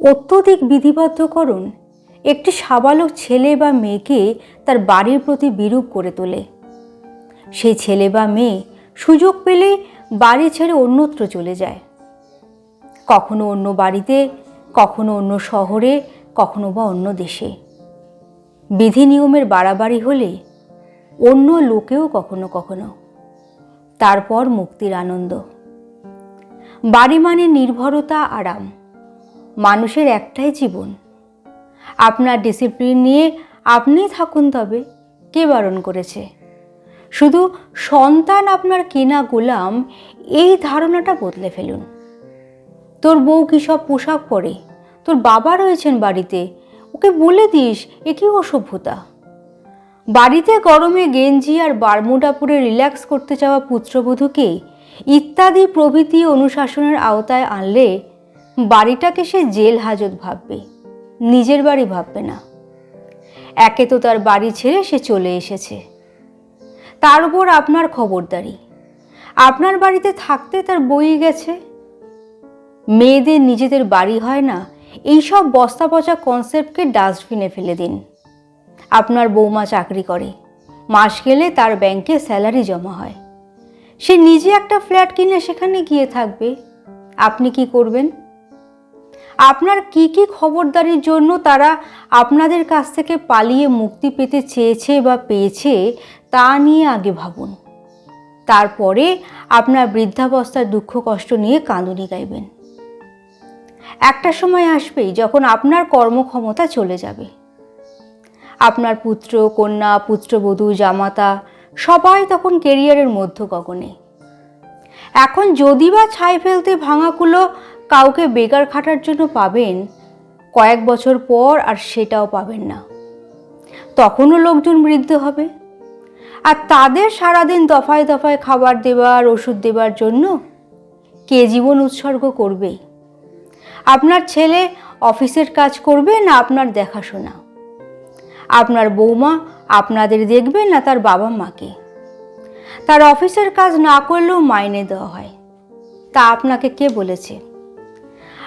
অত্যধিক বিধিবদ্ধকরণ একটি সাবালক ছেলে বা মেয়েকে তার বাড়ির প্রতি বিরূপ করে তোলে। সেই ছেলে বা মেয়ে সুযোগ পেলেই বাড়ি ছেড়ে অন্যত্র চলে যায়। কখনো অন্য বাড়িতে, কখনো অন্য শহরে, কখনো বা অন্য দেশে। বিধি নিয়মের বাড়াবাড়ি হলে অন্য লোকেও কখনো কখনো তারপর মুক্তির আনন্দ। বাড়ি মানে নির্ভরতা আরাম। মানুষের একটাই জীবন। আপনার ডিসিপ্লিন নিয়ে আপনিই থাকুন তবে, কে বারণ করেছে? শুধু সন্তান আপনার কেনা গোলাম, এই ধারণাটা বদলে ফেলুন। তোর বউ কী সব পোশাক পরে? তোর বাবা রয়েছেন বাড়িতে, ওকে বলে দিস, এ কি অসভ্যতা? বাড়িতে গরমে গেঞ্জি আর বারমুডা পরে রিল্যাক্স করতে চাওয়া পুত্রবধূকে ইত্যাদি প্রভৃতি অনুশাসনের আওতায় আনলে বাড়িটাকে সে জেল হাজত ভাববে, নিজের বাড়ি ভাববে না। একে তো তার বাড়ি ছেড়ে সে চলে এসেছে। তার উপর আপনার খবরদারি। আপনার বাড়িতে থাকতে তার বই গেছে। মেয়েদের নিজেদের বাড়ি হয় না এইসব বস্তা পচা কনসেপ্টকে ডাস্টবিনে ফেলে দিন। আপনার বৌমা চাকরি করে, মাস গেলে তার ব্যাংকে স্যালারি জমা হয়। সে নিজে একটা ফ্ল্যাট কিনে সেখানে গিয়ে থাকবে। আপনি কি করবেন? আপনার কি কি খবরদারির জন্য তারা আপনাদের কাছ থেকে পালিয়ে মুক্তি পেতে চেয়েছে বা পেয়েছে তা নিয়ে আগে ভাবুন। তারপরে আপনার বৃদ্ধাবস্থার দুঃখ কষ্ট নিয়ে কাঁদুনি গাইবেন। একটা সময় আসবেই যখন আপনার কর্মক্ষমতা চলে যাবে। আপনার পুত্র, কন্যা, পুত্রবধূ, জামাতা সবাই তখন কেরিয়ারের মধ্য গগনে এখন যদি বা ছাই ফেলতে ভাঙাগুলো কাউকে বেকার খাটার জন্য পাবেন কয়েক বছর পর আর সেটাও পাবেন না। তখনও লোকজন বৃদ্ধ হবে। আর তাদের সারাদিন দফায় দফায় খাবার দেবার, ওষুধ দেবার জন্য কে জীবন উৎসর্গ করবে? আপনার ছেলে অফিসের কাজ করবে না আপনার দেখাশোনা? আপনার বৌমা আপনাদের দেখবে না তার বাবা মাকে? তার অফিসের কাজ না করলেও মাইনে দেওয়া হয়। তা আপনাকে কে বলেছে?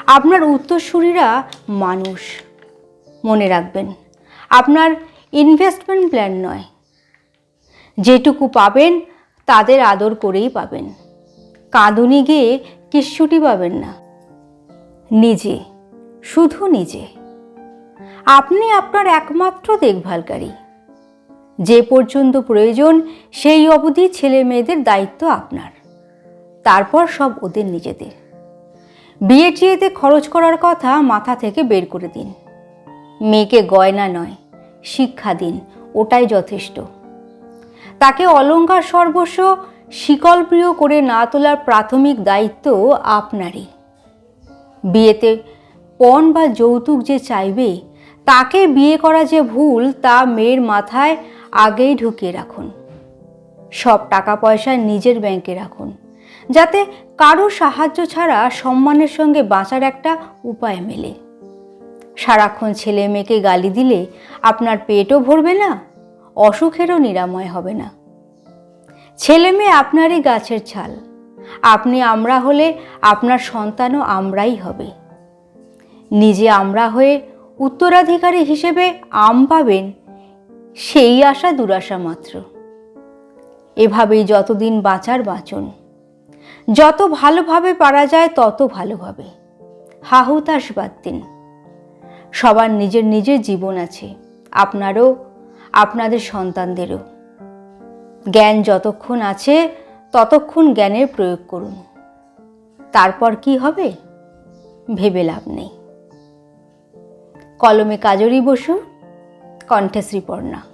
আপনার উত্তরসূরিরা মানুষ। মনে রাখবেন, আপনার ইনভেস্টমেন্ট প্ল্যান নয়। যেটুকু পাবেন, তাদের আদর করেই পাবেন। কাঁদুনি গিয়ে কিচ্ছুটি পাবেন না। নিজে, শুধু নিজে। আপনি আপনার একমাত্র দেখভালকারী। যে পর্যন্ত প্রয়োজন, সেই অবধি ছেলে মেয়েদের দায়িত্ব আপনার। তারপর সব ওদের নিজেদের। বিয়ে টিয়েতে খরচ করার কথা মাথা থেকে বের করে দিন। মেয়েকে গয়না নয়, শিক্ষা দিন, ওটাই যথেষ্ট। তাকে অলঙ্কার সর্বস্ব শিকলপ্রিয় করে না তোলার প্রাথমিক দায়িত্ব আপনারই। বিয়েতে পণ বা যৌতুক যে চাইবে, তাকে বিয়ে করা যে ভুল, তা মেয়ের মাথায় আগেই ঢুকিয়ে রাখুন। সব টাকা পয়সা নিজের ব্যাংকে রাখুন। যাতে কারও সাহায্য ছাড়া সম্মানের সঙ্গে বাঁচার একটা উপায় মেলে। সারাক্ষণ ছেলে মেয়েকে গালি দিলে আপনার পেটও ভরবে না, অসুখেরও নিরাময় হবে না। ছেলে মেয়ে আপনারই গাছের ছাল, আপনি আমরা হলে আপনার সন্তানও আমরাই হবে। নিজে আমরা হয়ে উত্তরাধিকারী হিসেবে আম পাবেন, সেই আশা দুরাশা মাত্র। এভাবেই যতদিন বাঁচার বাঁচুন। যত ভালোভাবে পারা যায়, তত ভালোভাবে। হাহুতাস বাদ দিন সবার নিজের নিজের জীবন আছে, আপনারও, আপনাদের সন্তানদেরও। জ্ঞান যতক্ষণ আছে, ততক্ষণ জ্ঞানের প্রয়োগ করুন। তারপর কি হবে? ভেবে লাভ নেই। কলমে কাজরি বসু, কণ্ঠশ্রী পর্ণা।